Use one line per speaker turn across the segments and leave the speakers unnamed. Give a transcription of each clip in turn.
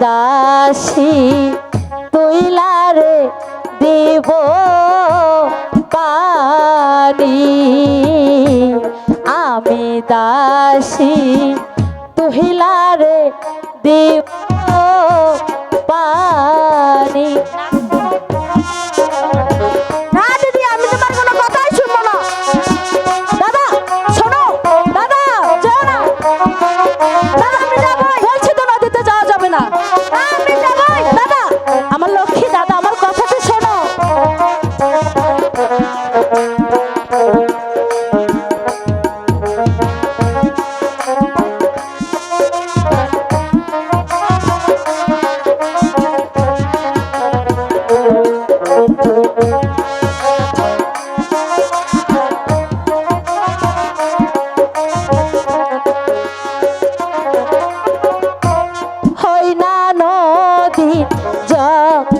দাসী তুইলারে দিব পানি। আমি দাসী তুহিলারে দিব পানি।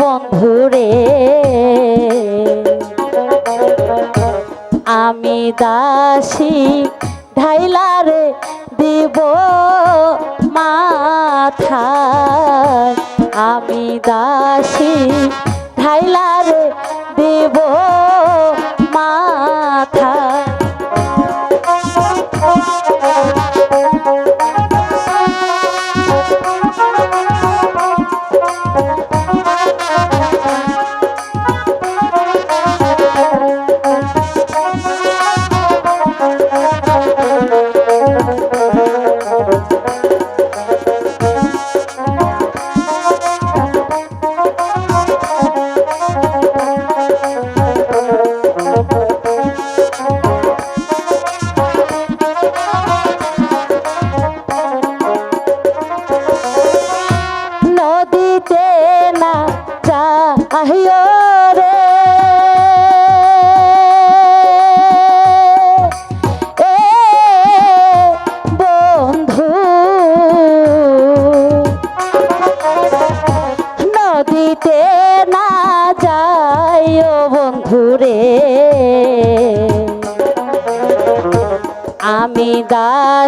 বন্ধুরে
আমি
দাসী ঢাইলারে দিব মাথা। আমি দাসী ঢাইলারে দিব।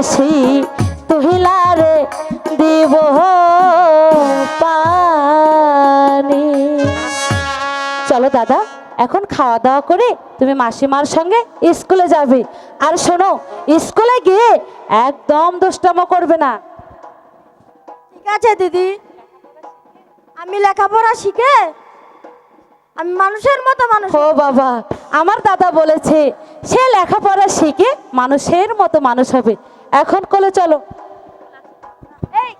দাসী তুহিলারে দিব পানি। চলো দাদা এখন খাওয়া দাওয়া করে তুমি মাসিমার সঙ্গে স্কুলে যাবে। আর শোনো স্কুলে গিয়ে একদম দুষ্টামো করবে না।
ঠিক আছে দিদি। আমি লেখাপড়া শিখে আমি মানুষের মতো মানুষ।
ও বাবা আমার দাদা বলেছে সে লেখাপড়া শিখে মানুষের মতো মানুষ হবে। এখন কলে চলো
এই?